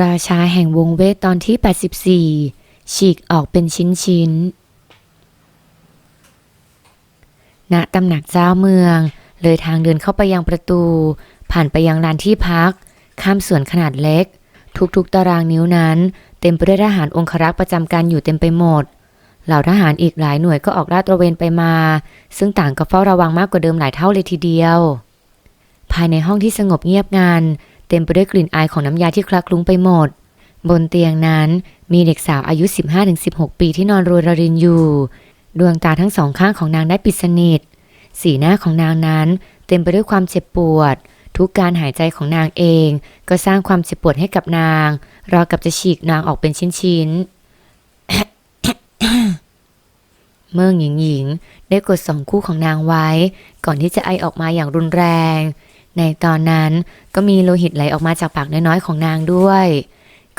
ราชาแห่งวงเวทตอนที่ 84 ฉีกออกเป็นชิ้นๆ ณ ตำหนักเจ้าเมือง เลยทางเดินเข้าไปยังประตู ผ่านไปยังลานที่พัก ข้ามสวนขนาดเล็ก ทุกๆ ตารางนิ้วนั้น เต็มไปด้วยทหารองครักษ์ประจำการอยู่เต็มไปหมด เหล่าทหารอีกหลายหน่วยก็ออกลาดตระเวนไปมา ซึ่งต่างก็เฝ้าระวังมากกว่าเดิมหลายเท่าเลยทีเดียว ภายในห้องที่สงบเงียบงัน เต็มไปด้วยกลิ่นอายของน้ำยาที่คลักคลุ้งไปหมด บนเตียงนั้นมีเด็กสาวอายุ 15-16 ปีที่นอนโรยระรินอยู่ ดวงตาทั้งสองข้างของนางได้ปิดสนิท สีหน้าของนางนั้นเต็มไปด้วยความเจ็บปวด ทุกการหายใจของนางเอง ก็สร้างความเจ็บปวดให้กับนาง ราวกับจะฉีกนางออกเป็นชิ้นๆ เมื่อหญิงหญิงได้กดสองคู่ของนางไว้ ก่อนที่จะไอออกมาอย่างรุนแรง ในตอนนั้นก็มีโลหิตไหลออกมาจากปากน้อยๆของนางด้วย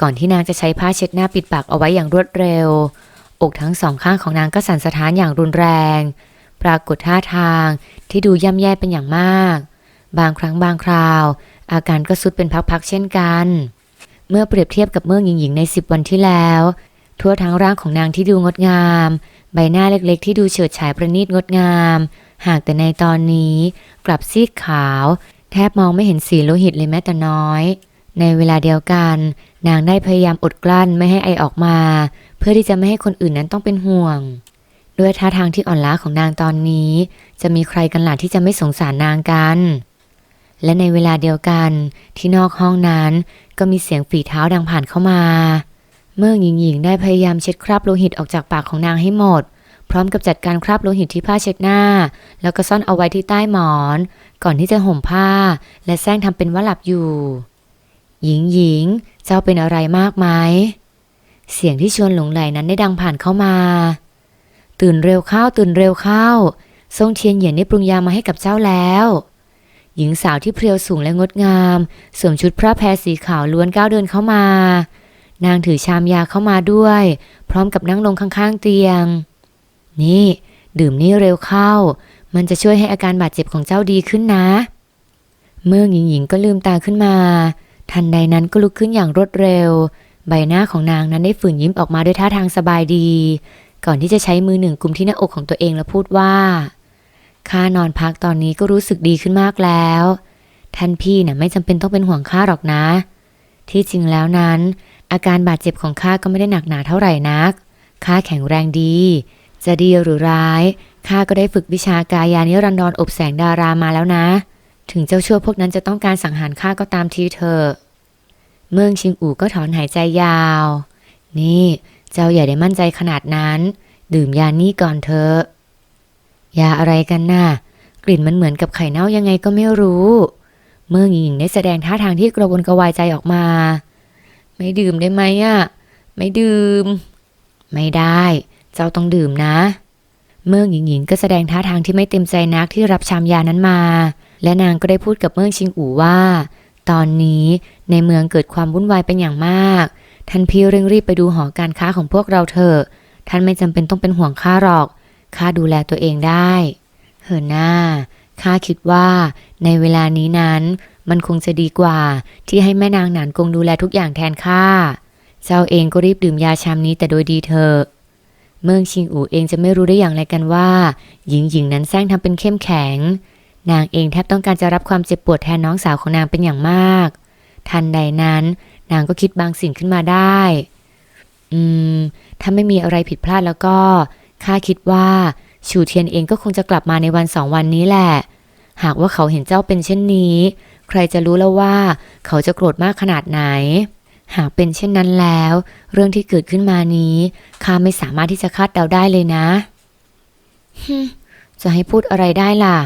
ก่อนที่นางจะใช้ผ้าเช็ดหน้าปิดปากเอาไว้อย่างรวดเร็ว อกทั้งสองข้างของนางก็สั่นสะท้านอย่างรุนแรง ปรากฏท่าทางที่ดูย่ำแย่เป็นอย่างมาก บางครั้งบางคราว อาการก็สุดเป็นพักๆเช่นกัน เมื่อเปรียบเทียบกับเมื่อหญิงๆในสิบวันที่แล้ว ทั่วทั้งร่างของนางที่ดูงดงาม ใบหน้าเล็กๆ ที่ดูเฉิดฉายประณีตงดงาม หากแต่ในตอนนี้กลับซีดขาว แทบมองไม่เห็นสีโลหิตเลยแม้แต่น้อย ในเวลาเดียวกัน นางได้พยายามอดกลั้นไม่ให้ไอออกมา เพื่อที่จะไม่ให้คนอื่นนั้นต้องเป็นห่วง ด้วยท่าทางที่อ่อนล้าของนางตอนนี้ จะมีใครกันหล่ะที่จะไม่สงสารนางกัน และในเวลาเดียวกันที่นอกห้องนั้นก็มีเสียงฝีเท้าดังผ่านเข้ามา เมื่อหญิงหญิงได้พยายามเช็ดคราบโลหิตออกจากปากของนางให้หมด พร้อมกับจัดการคราบโลหิตที่ผ้าเช็ดหน้า แล้วก็ซ่อนเอาไว้ที่ใต้หมอน ก่อนที่จะห่มผ้า และแซงทำเป็นว่าหลับอยู่ หญิงหญิงเจ้าเป็นอะไรมากไหมเสียงที่ชวนหลงไหลนั้นได้ดังผ่านเข้ามา ตื่นเร็วเข้าตื่นเร็วเข้าทรงเทียนเหยียนได้ปรุงยามาให้กับเจ้าแล้ว หญิงสาวที่เพรียวสูงและงดงามสวมชุดพระแพรสีขาวล้วนก้าวเดินเข้ามา นางถือชามยาเข้ามาด้วย พร้อมกับนั่งลงข้างๆเตียง นี่ ดื่มนี่เร็วเข้า มันจะช่วยให้อาการบาดเจ็บของเจ้าดีขึ้นนะ เมื่อหญิงหญิงก็ลืมตาขึ้นมา ทันใดนั้นก็ลุกขึ้นอย่างรวดเร็ว ใบหน้าของนางนั้นได้ฝืนยิ้มออกมาด้วยท่าทางสบายดี ก่อนที่จะใช้มือหนึ่งกุมที่หน้าอกของตัวเองแล้วพูดว่าข้านอนพักตอนนี้ก็รู้สึกดีขึ้นมากแล้ว ท่านพี่น่ะไม่จำเป็นต้องเป็นห่วงข้าหรอกนะ ที่จริงแล้วนั้น อาการบาดเจ็บของข้าก็ไม่ได้หนักหนาเท่าไหร่นักข้าแข็งแรงดี จะดีหรือร้ายข้าก็ได้ฝึกวิชากายานิรันดรอบแสงดารามาแล้วนะ ถึงเจ้าชั่วพวกนั้นจะต้องการสังหารข้าก็ตามทีเถอเมืองชิงอู่ก็ถอนหายใจยาว นี่เจ้าอย่าได้มั่นใจขนาดนั้น ดื่มยานี่ก่อนเถอะยาอะไรกันน่ะ กลิ่นมันเหมือนกับไข่เน่ายังไงก็ไม่รู้ เมื่อหญิงได้แสดงท่าทางที่กระวนกระวายใจออกมา ไม่ดื่มได้ไหมอะ ไม่ดื่ม ไม่ได้ เจ้าต้องดื่มนะ เมื่อหญิงหญิงก็แสดงท่าทางที่ไม่เต็มใจนักที่รับชามยานั้นมา และนางก็ได้พูดกับเมืองชิงอู่ว่า ตอนนี้ในเมืองเกิดความวุ่นวายเป็นอย่างมาก ท่านพี่เร่งรีบไปดูหอการค้าของพวกเราเถอะ ท่านไม่จำเป็นต้องเป็นห่วงข้าหรอก ข้าดูแลตัวเองได้ เหินหน้า ข้าคิดว่า ในเวลานี้นั้น มันคงจะดีกว่า ที่ให้แม่นางหนานกงดูแลทุกอย่างแทนข้า เจ้าเองก็รีบดื่มยาชามนี้แต่โดยดีเถอะ เมืองชิงอูเองจะไม่รู้ได้อย่างไรกันว่า หญิงหญิงนั้นแซงทำเป็นเข้มแข็ง นางเองแทบต้องการจะรับความเจ็บปวดแทนน้องสาวของนางเป็นอย่างมาก ทันใดนั้น นางก็คิดบางสิ่งขึ้นมาได้ อืม ถ้าไม่มีอะไรผิดพลาดแล้วก็ข้าคิดว่าชูเทียนเองก็คงจะกลับมาในวันสองวันนี้แหละ หากว่าเขาเห็นเจ้าเป็นเช่นนี้ ใครจะรู้แล้วว่า เขาจะโกรธมากขนาดไหน หากเป็นเช่นนั้นแล้ว เรื่องที่เกิดขึ้นมานี้ข้าไม่สามารถที่จะคาดเดาได้เลยนะฮึมจะให้พูดอะไรได้ล่ะ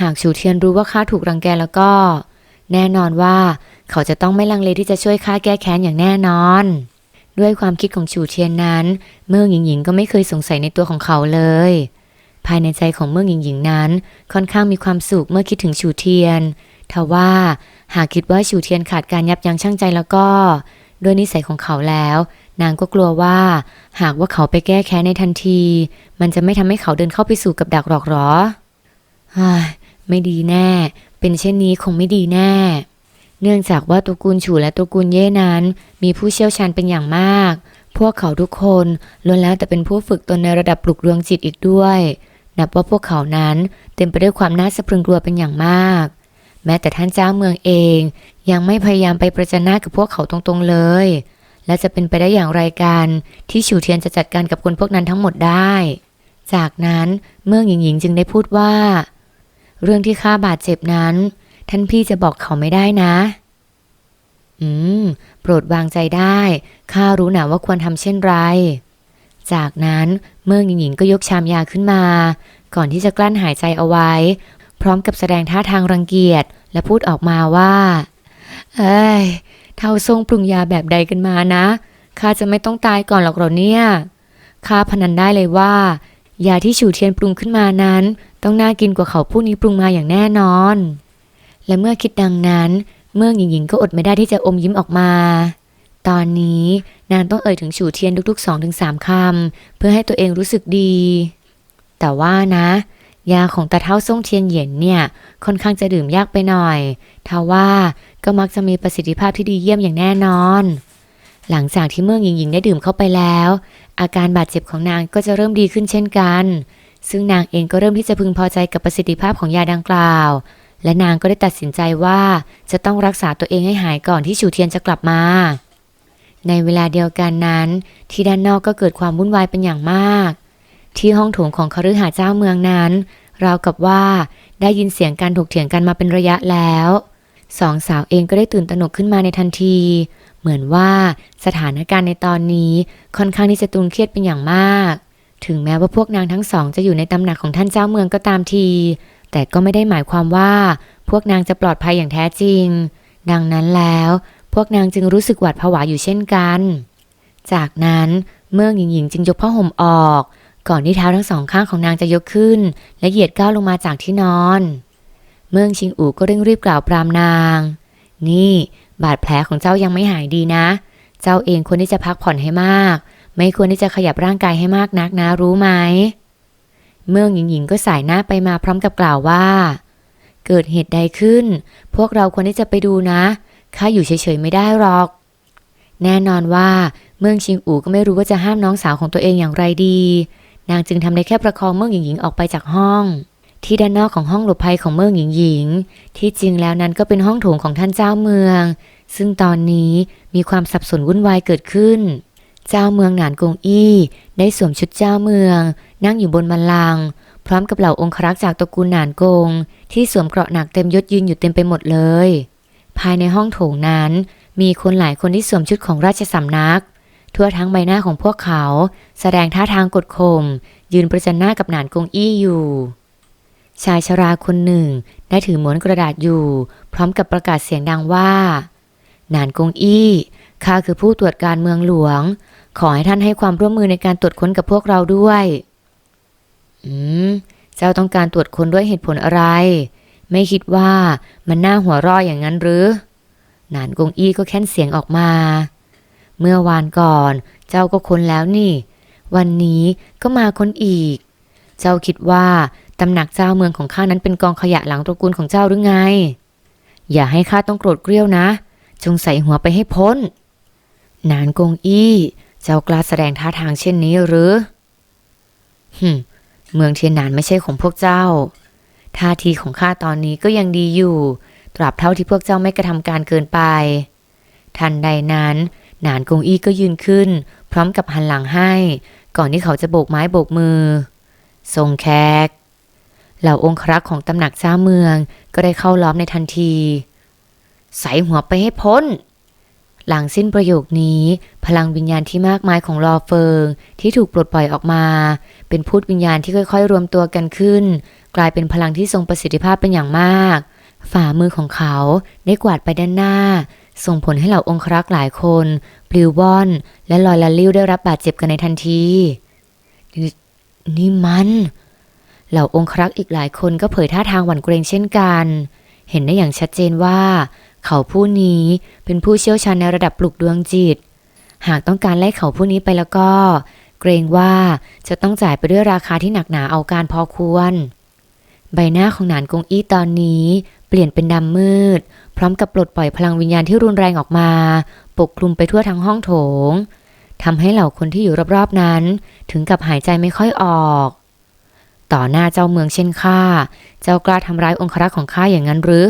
หากชูเทียนรู้ว่าข้าถูกรังแกแล้วก็ แน่นอนว่าเขาจะต้องไม่ลังเลที่จะช่วยข้าแก้แค้นอย่างแน่นอน ด้วยความคิดของชูเทียนนั้น เมื่อหญิงหญิงก็ไม่เคยสงสัยในตัวของเขาเลย ภายในใจของเมื่อหญิงหญิงนั้น ค่อนข้างมีความสุขเมื่อคิดถึงชูเทียนทว่าหากคิดว่าชูเทียนขาดการยับยั้งชั่งใจแล้วก็ ด้วยนิสัยของเขาแล้ว นางก็กลัวว่า หากว่าเขาไปแก้แค้นในทันที มันจะไม่ทำให้เขาเดินเข้าไปสู่กับดักหรอกหรอไม่ดีแน่ เป็นเช่นนี้คงไม่ดีแน่ เนื่องจากว่าตระกูลฉูและตระกูลเย่นั้น มีผู้เชี่ยวชาญเป็นอย่างมาก พวกเขาทุกคนล้วนแล้วแต่เป็นผู้ฝึกตนในระดับปลุกดวงจิตอีกด้วย นับว่าพวกเขานั้นเต็มไปด้วยความน่าสะพรึงกลัวเป็นอย่างมาก แม้แต่ท่านเจ้าเมืองเอง ยังไม่พยายามไปประจันหน้ากับพวกเขาตรงๆเลย และจะเป็นไปได้อย่างไรกันที่ฉูเทียนจะจัดการกับคนพวกนั้นทั้งหมดได้ จากนั้นเมืองหญิงหญิงจึงได้พูดว่า เรื่องที่ข้าบาดเจ็บนั้น ท่านพี่จะบอกเขาไม่ได้นะ อืม โปรดวางใจได้ข้ารู้หนาว่าควรทำเช่นไร จากนั้นเมืองหญิงหญิงก็ยกชามยาขึ้นมา ก่อนที่จะกลั้นหายใจเอาไว้ พร้อมกับแสดงท่าทางรังเกียจ และพูดออกมาว่า เอ้ย เท่าทรงปรุงยาแบบใดกันมานะ ข้าจะไม่ต้องตายก่อนหรอกหรอเนี่ย ข้าพนันได้เลยว่า ยาที่ฉูเทียนปรุงขึ้นมานั้น ต้องน่ากินกว่าเขาผู้นี้ปรุงมาอย่างแน่นอน และเมื่อคิดดังนั้นเมื่อหญิงหญิงก็อดไม่ได้ที่จะอมยิ้มออกมา ตอนนี้นางต้องเอ่ยถึงฉูเทียนทุกๆสองถึงสามคำเพื่อให้ตัวเองรู้สึกดี แต่ว่านะ ยาของตาเท่าส่งเทียนเหย็นเนี่ยค่อนข้างจะดื่มยากไปหน่อยทว่าก็มักจะมีประสิทธิภาพที่ดีเยี่ยมอย่างแน่นอน หลังจากที่เมื่อหญิงหญิงได้ดื่มเข้าไปแล้ว อาการบาดเจ็บของนางก็จะเริ่มดีขึ้นเช่นกัน ซึ่งนางเองก็เริ่มที่จะพึงพอใจกับประสิทธิภาพของยาดังกล่าว และนางก็ได้ตัดสินใจว่าจะต้องรักษาตัวเองให้หายก่อนที่ฉูเทียนจะกลับมา ในเวลาเดียวกันนั้น ที่ด้านนอกก็เกิดความวุ่นวายเป็นอย่างมาก ที่ห้องโถงของคฤหาสน์เจ้าเมืองนั้น ราวกับว่าได้ยินเสียงการถกเถียงกันมาเป็นระยะแล้วสองสาวเองก็ได้ตื่นตระหนกขึ้นมาในทันที เหมือนว่าสถานการณ์ในตอนนี้ค่อนข้างที่จะตึงเครียดเป็นอย่างมาก ถึงแม้ว่าพวกนางทั้งสองจะอยู่ในตำหนักของท่านเจ้าเมืองก็ตามที แต่ก็ไม่ได้หมายความว่าพวกนางจะปลอดภัยอย่างแท้จริง ดังนั้นแล้วพวกนางจึงรู้สึกหวาดผวาอยู่เช่นกัน จากนั้นเมื่อหญิงหญิงจึงยกผ้าห่มออก ก่อนที่เท้าทั้งสองข้างของนางจะยกขึ้น และเหยียดก้าวลงมาจากที่นอน เมืองชิงอู่ก็เร่งรีบกล่าวปรามนาง นี่บาดแผลของเจ้ายังไม่หายดีนะ เจ้าเองควรที่จะพักผ่อนให้มาก ไม่ควรที่จะขยับร่างกายให้มากนักนะรู้ไหม เมืองหญิงหญิงก็สายหน้าไปมาพร้อมกับกล่าวว่า เกิดเหตุใดขึ้น พวกเราควรที่จะไปดูนะ ข้าอยู่เฉยๆไม่ได้หรอก แน่นอนว่าเมืองชิงอู่ก็ไม่รู้ว่าจะห้ามน้องสาวของตัวเองอย่างไรดี นางจึงทำได้แค่ประคองเมืองหญิงหญิงออกไปจากห้อง ที่ด้านนอกของห้องหลบภัยของเมืองหญิงหญิง ที่จริงแล้วนั้นก็เป็นห้องโถงของท่านเจ้าเมือง ซึ่งตอนนี้มีความสับสนวุ่นวายเกิดขึ้น เจ้าเมืองหนานกงอี้ได้สวมชุดเจ้าเมือง นั่งอยู่บนบัลลังพร้อมกับเหล่าองครักษ์จากตระกูลหนานกง ที่สวมเกราะหนักเต็มยศยืนอยู่เต็มไปหมดเลย ภายในห้องโถงนั้น มีคนหลายคนที่สวมชุดของราชสำนัก ทั่วทั้งใบหน้าของพวกเขา แสดงท่าทางกดข่มยืนประจันหน้ากับหนานกงอี้อยู่ ชายชราคนหนึ่ง ได้ถือม้วนกระดาษอยู่ พร้อมกับประกาศเสียงดังว่า หนานกงอี้ข้าคือผู้ตรวจการเมืองหลวง ขอให้ท่านให้ความร่วมมือในการตรวจค้นกับพวกเราด้วย อืม เจ้าต้องการตรวจค้นด้วยเหตุผลอะไร ไม่คิดว่ามันน่าหัวเร่ออย่างนั้นหรือ หนานกงอี้ก็แค่นเสียงออกมา เมื่อวานก่อน เจ้าก็ค้นแล้วนี่ วันนี้ก็มาค้นอีก เจ้าคิดว่าตำหนักเจ้าเมืองของข้านั้นเป็นกองขยะหลังตระกูลของเจ้าหรือไง อย่าให้ข้าต้องโกรธเกรี้ยวนะ จงใส่หัวไปให้พ้น นานกงอี้ เจ้ากล้าแสดงท่าทางเช่นนี้หรือหึเมืองเทียนนานไม่ใช่ของพวกเจ้า ท่าทีของข้าตอนนี้ก็ยังดีอยู่ ตราบเท่าที่พวกเจ้าไม่กระทำการเกินไป ทันใดนั้น หนานกงอี้ก็ยืนขึ้น พร้อมกับหันหลังให้ ก่อนที่เขาจะโบกไม้โบกมือ ทรงแขกเหล่าองครักษ์ของตำหนักเจ้าเมืองก็ได้เข้าล้อมในทันที ใส่หัวไปให้พ้น หลังสิ้นประโยคนี้ พลังวิญญาณที่มากมายของลอเฟิงที่ถูกปลดปล่อยออกมา เป็นพูดวิญญาณที่ค่อยๆ รวมตัวกันขึ้น กลายเป็นพลังที่ทรงประสิทธิภาพเป็นอย่างมาก ฝ่ามือของเขาได้กวาดไปด้านหน้า ส่งผลให้เหล่าองครักษ์หลายคนปลิวว่อน และลอยละลิ้วได้รับบาดเจ็บกันในทันทีนนี่มัน เหล่าองครักษ์อีกหลายคนก็เผยท่าทางหวั่นเกรงเช่นกัน เห็นได้อย่างชัดเจนว่า เขาผู้นี้เป็นผู้เชี่ยวชาญในระดับปลุกดวงจิต หากต้องการไล่เขาผู้นี้ไปแล้วก็ เกรงว่าจะต้องจ่ายไปด้วยราคาที่หนักหนาเอาการพอควร ใบหน้าของหนานกงอี้ตอนนี้ เปลี่ยนเป็นดำมืด พร้อมกับปลดปล่อยพลังวิญญาณที่รุนแรงออกมา ปกคลุมไปทั่วทั้งห้องโถงทำให้เหล่าคนที่อยู่รอบๆนั้น ถึงกับหายใจไม่ค่อยออก ต่อหน้าเจ้าเมืองเช่นข้าเจ้ากล้าทำร้ายองครักษ์ของข้าอย่างนั้นหรือ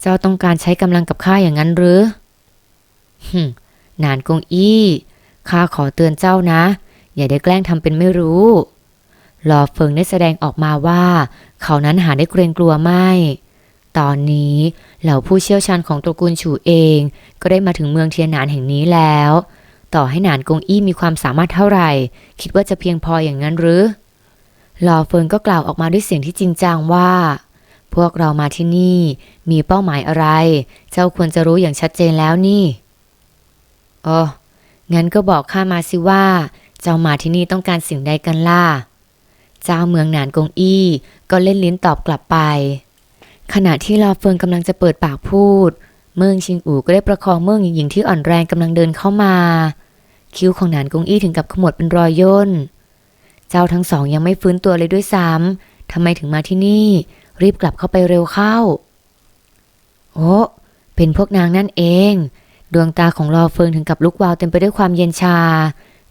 เจ้าต้องการใช้กำลังกับข้าอย่างนั้นหรือหึนานกงอี้ข้าขอเตือนเจ้านะ อย่าได้แกล้งทำเป็นไม่รู้หลอเฟิงได้แสดงออกมาว่า เขานั้นหาได้เกรงกลัวไม่ ตอนนี้เหล่าผู้เชี่ยวชาญของตระกูลฉูเอง ก็ได้มาถึงเมืองเทียนหนานแห่งนี้แล้ว ต่อให้หนานกงอี้มีความสามารถเท่าไหร่ คิดว่าจะเพียงพออย่างนั้นหรือลอเฟิงก็กล่าวออกมาด้วยเสียงที่จริงจังว่า พวกเรามาที่นี่มีเป้าหมายอะไร เจ้าควรจะรู้อย่างชัดเจนแล้วนี่เอองั้นก็บอกข้ามาสิว่า เจ้ามาที่นี่ต้องการสิ่งใดกันล่ะ เจ้าเมืองหนานกงอี้ก็เล่นลิ้นตอบกลับไป ขณะที่ลอเฟิงกำลังจะเปิดปากพูด เมืองชิงอู่ก็ได้ประคองเมืองหญิงๆที่อ่อนแรงกำลังเดินเข้ามา คิ้วของหนานกงอี้ถึงกับขมวดเป็นรอยย่น เจ้าทั้งสองยังไม่ฟื้นตัวเลยด้วยซ้ำทำไมถึงมาที่นี่ รีบกลับเข้าไปเร็วเข้า โอ้เป็นพวกนางนั่นเอง ดวงตาของลอเฟิงถึงกับลุกวาวเต็มไปด้วยความเย็นชา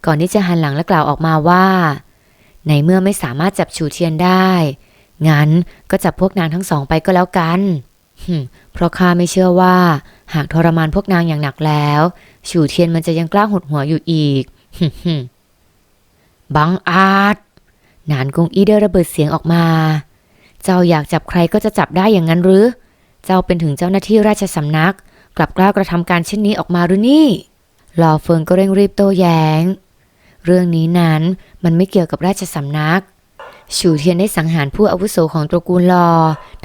ก่อนที่จะหันหลังและกล่าวออกมาว่า ในเมื่อไม่สามารถจับฉูเทียนได้ งั้นก็จับพวกนางทั้งสองไปก็แล้วกันเพราะข้าไม่เชื่อว่า หากทรมานพวกนางอย่างหนักแล้ว ฉูเทียนมันจะยังกล้าหดหัวอยู่อีกบังอาจ นานกงอีได้ระเบิดเสียงออกมา เจ้าอยากจับใครก็จะจับได้อย่างนั้นหรือ เจ้าเป็นถึงเจ้าหน้าที่ราชสำนัก กลับกล้ากระทำการเช่นนี้ออกมาหรือนี่ลอเฟิงก็เร่งรีบโต้แย้ง เรื่องนี้นั้นมันไม่เกี่ยวกับราชสำนัก ฉูเทียนได้สังหารผู้อาวุโสของตระกูลลอ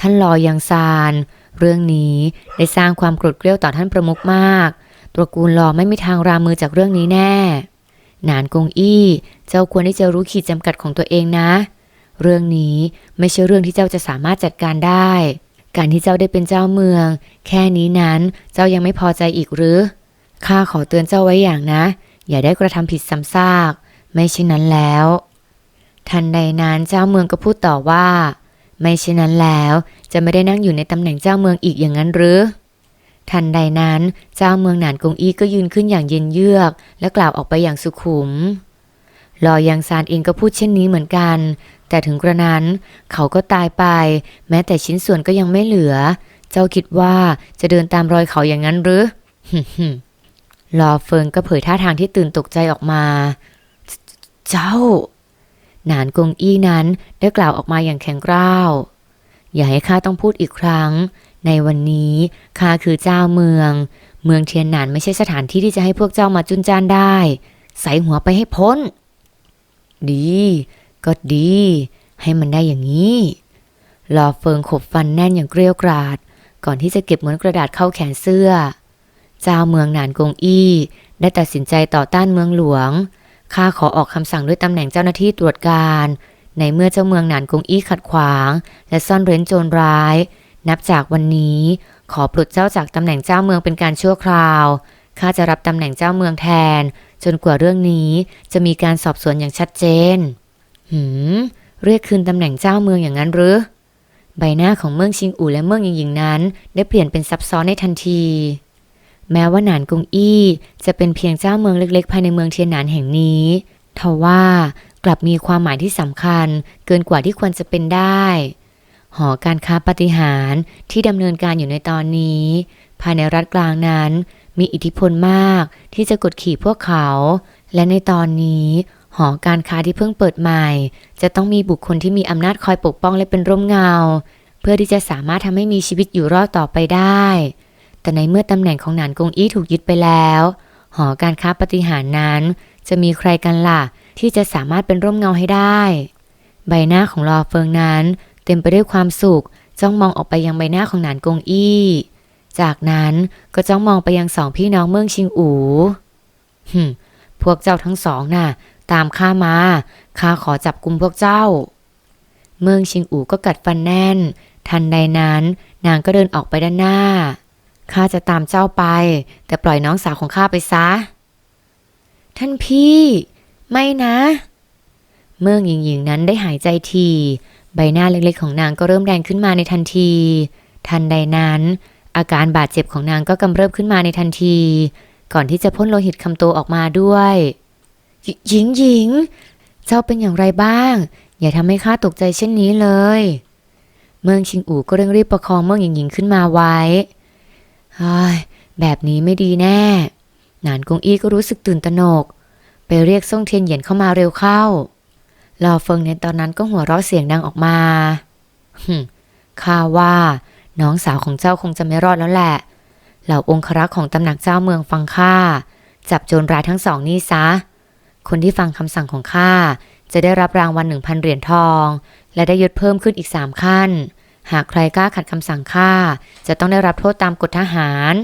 ท่านลอยังซาน เรื่องนี้ได้สร้างความโกรธเกรี้ยวต่อท่านประมุขมาก ตระกูลลอไม่มีทางรามือจากเรื่องนี้แน่หนานกงอี้ เจ้าควรที่จะรู้ขีดจำกัดของตัวเองนะ เรื่องนี้ไม่ใช่เรื่องที่เจ้าจะสามารถจัดการได้ การที่เจ้าได้เป็นเจ้าเมือง แค่นี้นั้นเจ้ายังไม่พอใจอีกหรือ ข้าขอเตือนเจ้าไว้อย่างนะ อย่าได้กระทำผิดซ้ำซาก ไม่เช่นนั้นแล้ว ทันใดนั้นเจ้าเมืองก็พูดต่อว่า ไม่เช่นนั้นแล้วจะไม่ได้นั่งอยู่ในตำแหน่งเจ้าเมืองอีกอย่างนั้นหรือ ทันใดนั้นเจ้าเมืองหนานกงอี้ก็ยืนขึ้นอย่างเย็นเยือก และกล่าวออกไปอย่างสุขุมลอยังซานเองก็พูดเช่นนี้เหมือนกัน แต่ถึงกระนั้นเขาก็ตายไป แม้แต่ชิ้นส่วนก็ยังไม่เหลือ เจ้าคิดว่าจะเดินตามรอยเขาอย่างนั้นหรือลอเฟิงก็เผยท่าทางที่ตื่นตกใจออกมา เจ้า นานกงอี้นั้นได้กล่าวออกมาอย่างแข็งกร้าว อย่าให้ข้าต้องพูดอีกครั้ง ในวันนี้ข้าคือเจ้าเมือง เมืองเทียนหนานไม่ใช่สถานที่ที่จะให้พวกเจ้ามาจุนจ้านได้ ใส่หัวไปให้พ้น ดี ก็ดี ให้มันได้อย่างนี้ลอเฟิงขบฟันแน่นอย่างเกรียวกราด ก่อนที่จะเก็บม้วนกระดาษเข้าแขนเสื้อ เจ้าเมืองหนานกงอี้ ได้ตัดสินใจต่อต้านเมืองหลวง ข้าขอออกคำสั่งด้วยตำแหน่งเจ้าหน้าที่ตรวจการ ในเมื่อเจ้าเมืองหนานกงอี้ขัดขวาง และซ่อนเร้นโจรร้าย นับจากวันนี้ขอปลดเจ้าจากตำแหน่งเจ้าเมืองเป็นการชั่วคราวข้าจะรับตำแหน่งเจ้าเมืองแทน จนกว่าเรื่องนี้จะมีการสอบสวนอย่างชัดเจน หืม เรียกคืนตำแหน่งเจ้าเมืองอย่างนั้นหรือ ใบหน้าของเมืองชิงอู่และเมืองหญิงๆนั้น ได้เปลี่ยนเป็นซับซ้อนในทันที แม้ว่าหนานกุงอี้จะเป็นเพียงเจ้าเมืองเล็กๆ ภายในเมืองเทียนหนานแห่งนี้ทว่ากลับมีความหมายที่สำคัญเกินกว่าที่ควรจะเป็นได้ หอการค้าปฏิหารที่ดำเนินการอยู่ในตอนนี้ ภายในรัฐกลางนั้น มีอิทธิพลมากที่จะกดขี่พวกเขา และในตอนนี้หอการค้าที่เพิ่งเปิดใหม่ จะต้องมีบุคคลที่มีอำนาจคอยปกป้องและเป็นร่มเงา เพื่อที่จะสามารถทำให้มีชีวิตอยู่รอดต่อไปได้ แต่ในเมื่อตำแหน่งของหนานกงอี้ถูกยึดไปแล้ว หอการค้าปฏิหารนั้น จะมีใครกันล่ะ ที่จะสามารถเป็นร่มเงาให้ได้ ใบหน้าของลอเฟิงนั้น เต็มไปด้วยความสุขจ้องมองออกไปยังใบหน้าของหนานกงอี้ จากนั้นก็จ้องมองไปยังสองพี่น้องเมืองชิงอูหึพวกเจ้าทั้งสองน่ะ ตามข้ามาข้าขอจับกุมพวกเจ้า เมืองชิงอูก็กัดฟันแน่น ทันใดนั้น นางก็เดินออกไปด้านหน้า ข้าจะตามเจ้าไป แต่ปล่อยน้องสาวของข้าไปซะ ท่านพี่ ไม่นะ เมื่อหญิงหญิงนั้นได้หายใจที ใบหน้าเล็กๆของนางก็เริ่มแดงขึ้นมาในทันที ทันใดนั้น อาการบาดเจ็บของนางก็กำเริบขึ้นมาในทันที ก่อนที่จะพ่นโลหิตคำโตออกมาด้วย หญิงหญิง เจ้าเป็นอย่างไรบ้าง อย่าทำให้ข้าตกใจเช่นนี้เลย เมืองชิงอู่ก็เร่งรีบประคองเมืองหญิงหญิงขึ้นมาไว้ แบบนี้ไม่ดีแน่ หนานกงอี้ก็รู้สึกตื่นตระหนก ไปเรียกซ่งเทียนเหยียนเข้ามาเร็วเข้าลอเฟิงในตอนนั้นก็หัวเราะเสียงดังออกมาหึข้าว่า น้องสาวของเจ้าคงจะไม่รอดแล้วแหละ เหล่าองครักษ์ของตำหนักเจ้าเมืองฟังข้าจับโจรร้ายทั้งสองนี่ซะ คนที่ฟังคำสั่งของข้าจะได้รับรางวัลหนึ่งพันเหรียญทอง และได้ยศเพิ่มขึ้นอีกสามขั้น หากใครกล้าขัดคำสั่งข้าจะต้องได้รับโทษตามกฎทหาร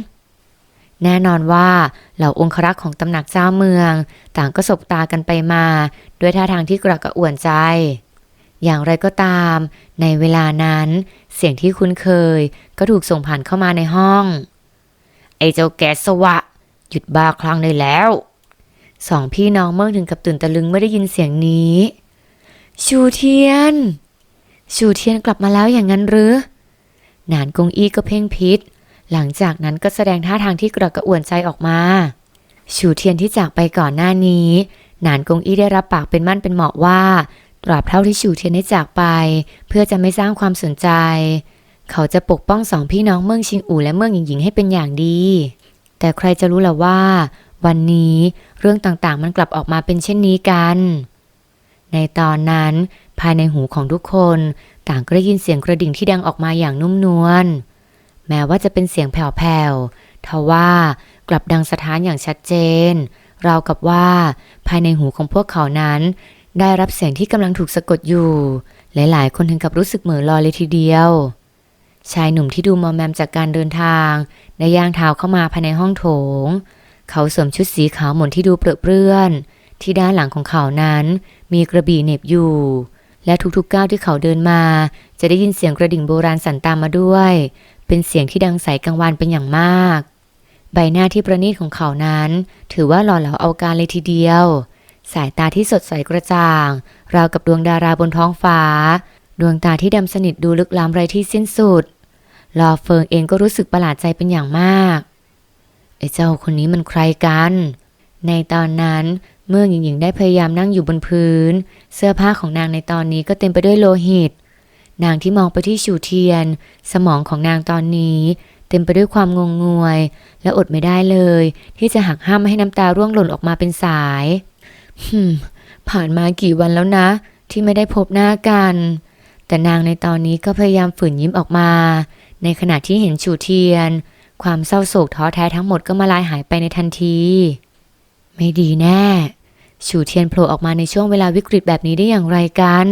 แน่นอนว่าเหล่าองครักษ์ของตำหนักเจ้าเมือง ต่างก็สบตากันไปมา ด้วยท่าทางที่กระกระอ่วนใจ อย่างไรก็ตาม ในเวลานั้น เสียงที่คุ้นเคย ก็ถูกส่งผ่านเข้ามาในห้อง ไอ้เจ้าแกสวะ หยุดบ้าคลั่งได้แล้วสองพี่น้องเมื่อถึงกับตื่นตะลึงเมื่อได้ยินเสียงนี้ ชูเทียน ชูเทียนกลับมาแล้วอย่างนั้นหรือ หนานกงอี้ก็เพ่งพิษ หลังจากนั้นก็แสดงท่าทางที่กระกระอ่วนใจออกมา ชูเทียนที่จากไปก่อนหน้านี้ หนานกงอี้ได้รับปากเป็นมั่นเป็นเหมาะว่า ตราบเท่าที่ชูเทียนได้จากไป เพื่อจะไม่สร้างความสนใจ เขาจะปกป้องสองพี่น้องเมืองชิงอู่และเมืองหญิงหญิงให้เป็นอย่างดี แต่ใครจะรู้ล่ะว่า วันนี้เรื่องต่างๆมันกลับออกมาเป็นเช่นนี้กันในตอนนั้น ภายในหูของทุกคน ต่างก็ได้ยินเสียงกระดิ่งที่ดังออกมาอย่างนุ่มนวล แม้ว่าจะเป็นเสียงแผ่วๆทว่ากลับดังสะท้านอย่างชัดเจน ราวกับว่าภายในหูของพวกเขานั้น ได้รับเสียงที่กำลังถูกสะกดอยู่ หลายๆ คนถึงกับรู้สึกเหม่อลอยเลยทีเดียว ชายหนุ่มที่ดูมอมแมมจากการเดินทางได้ย่างเท้าเข้ามาภายในห้องโถง เขาสวมชุดสีขาวหม่นที่ดูเปรอะเปื้อนที่ด้านหลังของเขานั้นมีกระบี่เน็บอยู่ และทุกๆก้าวที่เขาเดินมา จะได้ยินเสียงกระดิ่งโบราณสั่นตามมาด้วย เป็นเสียงที่ดังใสกังวานเป็นอย่างมาก ใบหน้าที่ประณีตของเขานั้น ถือว่าหล่อเหลาเอาการเลยทีเดียว สายตาที่สดใสกระจ่าง ราวกับดวงดาราบนท้องฟ้า ดวงตาที่ดำสนิทดูลึกล้ำไรที่สิ้นสุดลอเฟิงเองก็รู้สึกประหลาดใจเป็นอย่างมากไอ้เจ้าคนนี้มันใครกัน ในตอนนั้น เมื่อหญิงหญิงได้พยายามนั่งอยู่บนพื้น เสื้อผ้าของนางในตอนนี้ก็เต็มไปด้วยโลหิต นางที่มองไปที่ชูเทียน สมองของนางตอนนี้ เต็มไปด้วยความงงงวย และอดไม่ได้เลย ที่จะหักห้ามไม่ให้น้ำตาร่วงหล่นออกมาเป็นสายฮึมผ่านมากี่วันแล้วนะ ที่ไม่ได้พบหน้ากัน แต่นางในตอนนี้ก็พยายามฝืนยิ้มออกมา ในขณะที่เห็นชูเทียน ความเศร้าโศกท้อแท้ทั้งหมดก็มาลายหายไปในทันที ไม่ดีแน่ ชูเทียนโผล่ออกมาในช่วงเวลาวิกฤตแบบนี้ได้อย่างไรกัน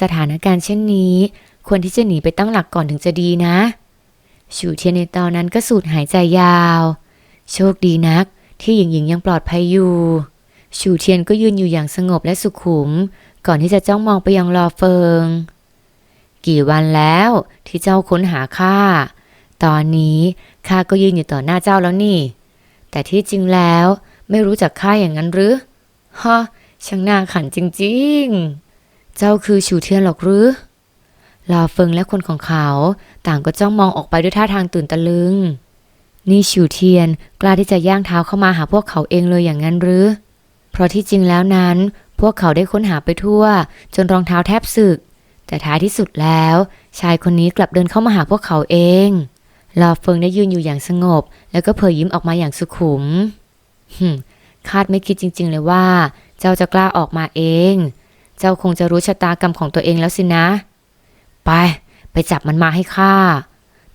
สถานการณ์เช่นนี้ ควรที่จะหนีไปตั้งหลักก่อนถึงจะดีนะ ชูเทียนในตอนนั้นก็สูดหายใจยาว โชคดีนัก ที่หญิงหญิงยังปลอดภัยอยู่ ชูเทียนก็ยืนอยู่อย่างสงบและสุขุม ก่อนที่จะจ้องมองไปยังรอเฟิง กี่วันแล้วที่เจ้าค้นหาข้าตอนนี้ข้าก็ยืนอยู่ต่อหน้าเจ้าแล้วนี่ แต่ที่จริงแล้ว ไม่รู้จักข้าอย่างนั้นหรือฮะช่างน่าขันจริงๆ เจ้าคือชูเทียนหรอกหรือ ลาเฟิงและคนของเขา ต่างก็จ้องมองออกไปด้วยท่าทางตื่นตะลึง นี่ชูเทียนกล้าที่จะย่างเท้าเข้ามาหาพวกเขาเองเลยอย่างนั้นหรือ เพราะที่จริงแล้วนั้น พวกเขาได้ค้นหาไปทั่ว จนรองเท้าแทบสึก แต่ท้ายที่สุดแล้ว ชายคนนี้กลับเดินเข้ามาหาพวกเขาเองลาเฟิงได้ยืนอยู่อย่างสงบ แล้วก็เผยยิ้มออกมาอย่างสุขุม คาดไม่คิดจริง ๆ เลยว่า เจ้าจะกล้าออกมาเอง เจ้าคงจะรู้ชะตากรรมของตัวเองแล้วสินะ ไป ไปจับมันมาให้ข้า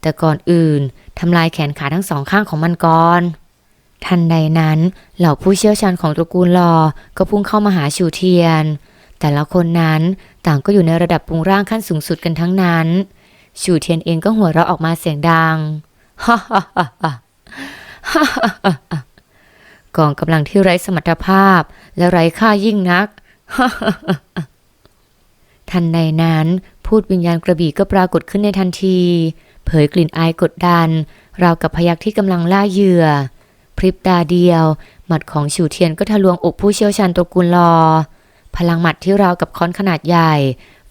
แต่ก่อนอื่นทำลายแขนขาทั้งสองข้างของมันก่อน ทันใดนั้นเหล่าผู้เชี่ยวชาญของตระกูลลอก็พุ่งเข้ามาหาชูเทียน แต่ละคนนั้นต่างก็อยู่ในระดับปรุงร่างขั้นสูงสุดกันทั้งนั้นชูเทียนเองก็หัวเราะออกมาเสียงดังฮ่าฮ่าฮ่าฮ่าฮ่าฮ่าฮ่า กองกำลังที่ไร้สมรรถภาพและไร้ค่ายิ่งนัก ทันใดนั้นพูดวิญญาณกระบี่ก็ปรากฏขึ้นในทันที เผยกลิ่นอายกดดัน ราวกับพยักที่กำลังล่าเหยื่อ พริบตาเดียว หมัดของฉูเทียนก็ทะลวงอกผู้เชี่ยวชาญตระกูลลอ พลังหมัดที่ราวกับค้อนขนาดใหญ่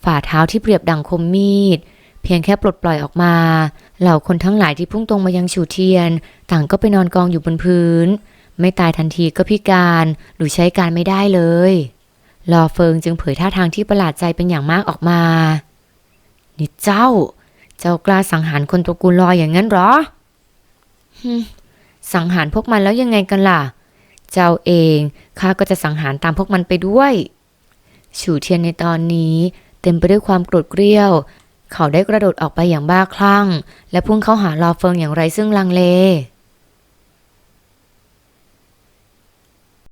ฝ่าเท้าที่เปรียบดังคมมีด เพียงแค่ปลดปล่อยออกมา เหล่าคนทั้งหลายที่พุ่งตรงมายังฉูเทียน ต่างก็ไปนอนกองอยู่บนพื้น ไม่ตายทันทีก็พิการหรือใช้การไม่ได้เลย ลอเฟิงจึงเผยท่าทางที่ประหลาดใจเป็นอย่างมากออกมา นี่เจ้า เจ้ากล้าสังหารคนตระกูลลอยอย่างนั้นหรอฮึสังหารพวกมันแล้วยังไงกันล่ะ เจ้าเองข้าก็จะสังหารตามพวกมันไปด้วย ฉูเทียนในตอนนี้เต็มไปด้วยความโกรธเกรี้ยว เขาได้กระโดดออกไปอย่างบ้าคลั่ง และพุ่งเข้าหาลอเฟิงอย่างไรซึ่งลังเล